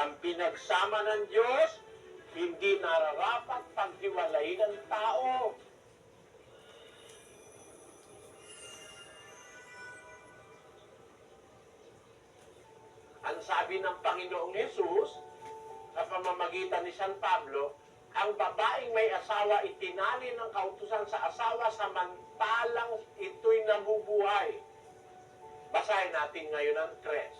Ang pinagsama ng Diyos, hindi nararapat paghiwalayin ng tao. Ang sabi ng Panginoong Yesus, sa pamamagitan ni San Pablo, ang babaeng may asawa itinali ng kautusan sa asawa samantalang ito'y nabubuhay. Basahin natin ngayon ang tres.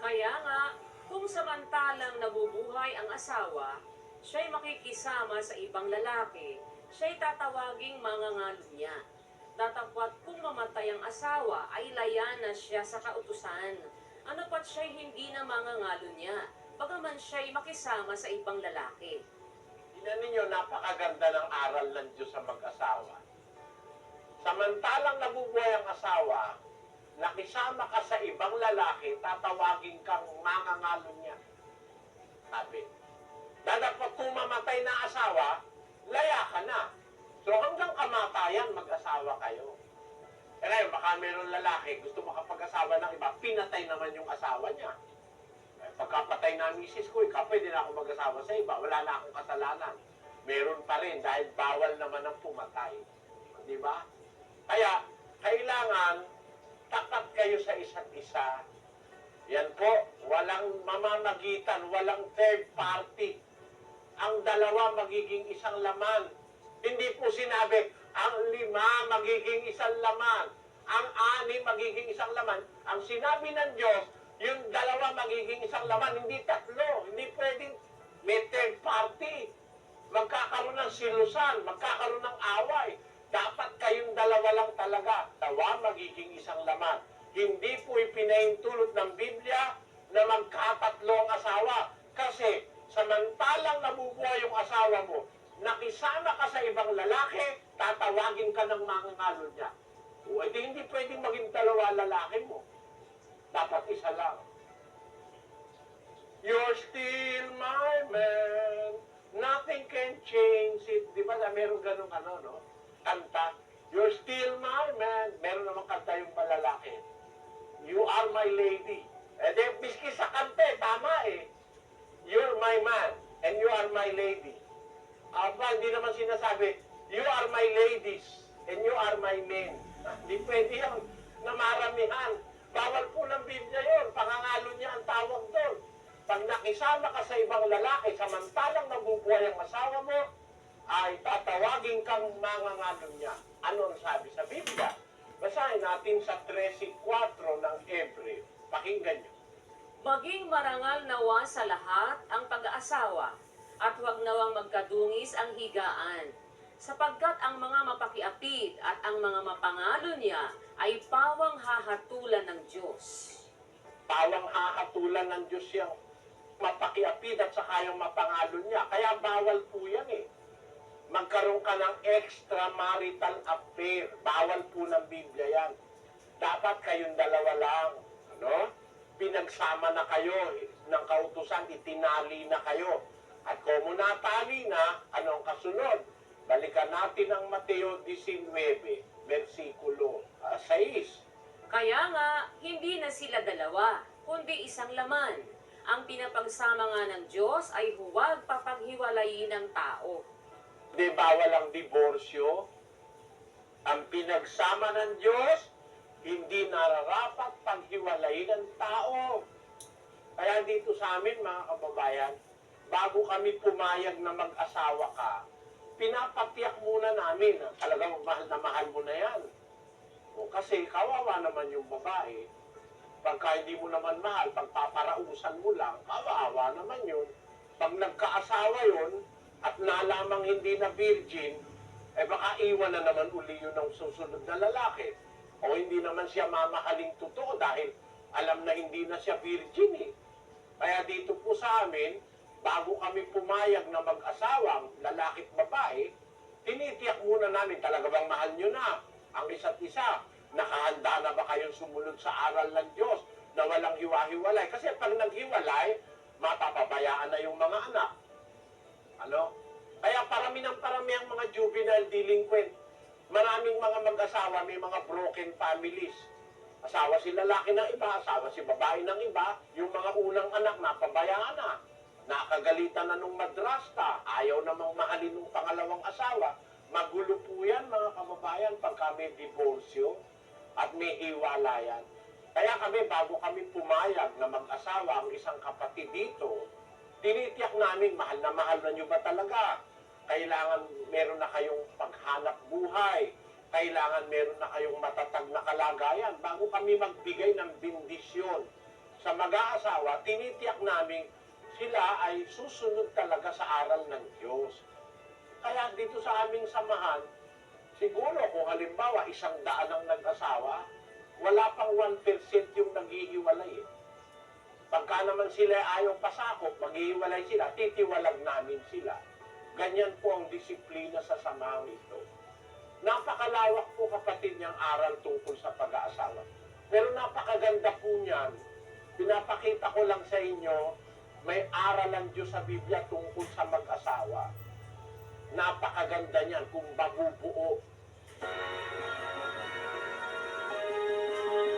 Kaya nga, kung samantalang nabubuhay ang asawa, siya'y makikisama sa ibang lalaki, siya'y tatawaging mangangalo niya. Datapwat kung mamatay ang asawa, ay laya na siya sa kautusan. Ano pat siya'y hindi na mangangalo niya, bagaman siya'y makisama sa ibang lalaki. Tingnan ninyo, napakaganda ng aral ng Diyos sa mag-asawa. Samantalang nabubuhay nakisama ka sa ibang lalaki, tatawagin kang mangangalo niya. Sabi. Dadapat kung mamatay na asawa, laya ka na. So hanggang kamatayan, mag-asawa kayo. Eh ngayon, baka mayroong lalaki, gusto makapag-asawa ng iba, pinatay naman yung asawa niya. Eh, Pagkapatay na ang misis ko, ikaw pwede na ako mag-asawa sa iba. Wala na akong kasalanan. Meron pa rin dahil bawal naman ang pumatay. Di ba? Kaya, kailangan tapat kayo sa isa't isa. Yan po, walang mamamagitan, walang third party. Ang dalawa magiging isang laman. Hindi po sinabi, ang lima magiging isang laman. Ang ani magiging isang laman. Ang sinabi ng Diyos, yung dalawa magiging isang laman, hindi tatlo. Hindi pwedeng may third party. Magkakaroon ng silusan, magkakaroon ng away. Dapat kayong dalawa lang talaga. Tawa magiging isang laman. Hindi po ipinahintulot ng Biblia na magkatatlo ang asawa. Kasi samantalang nabubuhay yung asawa mo, nakisama ka sa ibang lalaki, tatawagin ka ng mga ngalo niya. O, hindi pwedeng maging dalawa lalaki mo. Dapat isa lang. You're still my man. Nothing can change it. Di ba na meron ganun ano, no? Kanta. You're still my man. Meron namang kanta yung malalaki. You are my lady. Eh di, biski sa kanta eh, tama eh. You're my man and you are my lady. Aba, hindi naman sinasabi, you are my ladies and you are my men. Hindi pwede yan na maramihan. Bawal po ng Biblia yun. Pangangalo niya ang tawag doon. Pag nakisama ka sa ibang lalaki, samantalang nabubuhay ang asawa mo, ay tatawagin kang mangangalo niya. Ano ang sabi sa Biblia? Basahin natin sa 13.4 ng Hebreo. Pakinggan niyo. Maging marangal nawa sa lahat ang pag-aasawa, at huwag nawang magkadungis ang higaan, sapagkat ang mga mapakiapid at ang mga mapangalo niya ay pawang hahatulan ng Diyos. Pawang hahatulan ng Diyos yung mapakiapid at saka yung mapangalo niya. Kaya bawal po yan eh. Magkaroon ka ng extramarital affair. Bawal po ng Biblia yan. Dapat kayong dalawa lang. Ano? Pinagsama na kayo eh, ng kautusan, itinali na kayo. At kung natali na, ano ang kasunod? Balikan natin ang Mateo 19, versikulo ah, 6. Kaya nga, hindi na sila dalawa, kundi isang laman. Ang pinapagsama nga ng Diyos ay huwag papaghiwalayin ng tao. Di bawal ang diborsyo. Ang pinagsama ng Diyos, hindi nararapat paghiwalayin ng tao. Kaya dito sa amin, mga kababayan, bago kami pumayag na mag-asawa ka, pinapatiyak muna namin na talagang mahal na mahal mo na yan. O kasi kawawa naman yung babae. Pagka hindi mo naman mahal, pagpaparausan mo lang, kawawa naman yun. Pag nagkaasawa yun, at nalamang hindi na virgin, eh baka iwan na naman uli yun ng susunod na lalaki. O hindi naman siya mamahaling totoo dahil alam na hindi na siya virgin eh. Kaya dito po sa amin, bago kami pumayag na mag-asawang lalaki at babae, tinitiyak muna namin talaga bang mahal nyo na ang isa't isa. Nakahanda na ba kayong sumunod sa aral ng Diyos na walang hiwa-hiwalay? Kasi pag naghiwalay, mapapabayaan na yung mga anak. Ano? Kaya parami ng parami ang mga juvenile delinquent. Maraming mga mag-asawa, may mga broken families. Asawa si lalaki ng iba, asawa si babae ng iba, yung mga unang anak napabayaan na. Nakagalitan na nung madrasta, ayaw namang mahalin ng pangalawang asawa. Magulo po yan mga kababayan pagka may diborsyo at may hiwalayan. Kaya kami, bago kami pumayag na mag-asawa ang isang kapatid dito, tinitiyak namin, mahal na mahal na nyo ba talaga? Kailangan meron na kayong paghanap buhay. Kailangan meron na kayong matatag na kalagayan. Bago kami magbigay ng bindisyon sa mag-aasawa, tinitiyak namin sila ay susunod talaga sa aral ng Diyos. Kaya dito sa aming samahan, siguro kung halimbawa isang daan ang nag-asawa, wala pang 1% yung naghihiwalay eh. Pagka naman sila ayaw pasakop, maghihiwalay sila, titiwalag namin sila. Ganyan po ang disiplina sa samahang ito. Napakalawak po kapatid niyang aral tungkol sa pag-aasawa. Pero napakaganda po niyan. Pinapakita ko lang sa inyo, may aral ang Diyos sa Biblia tungkol sa mag-asawa. Napakaganda niyan kung babubuo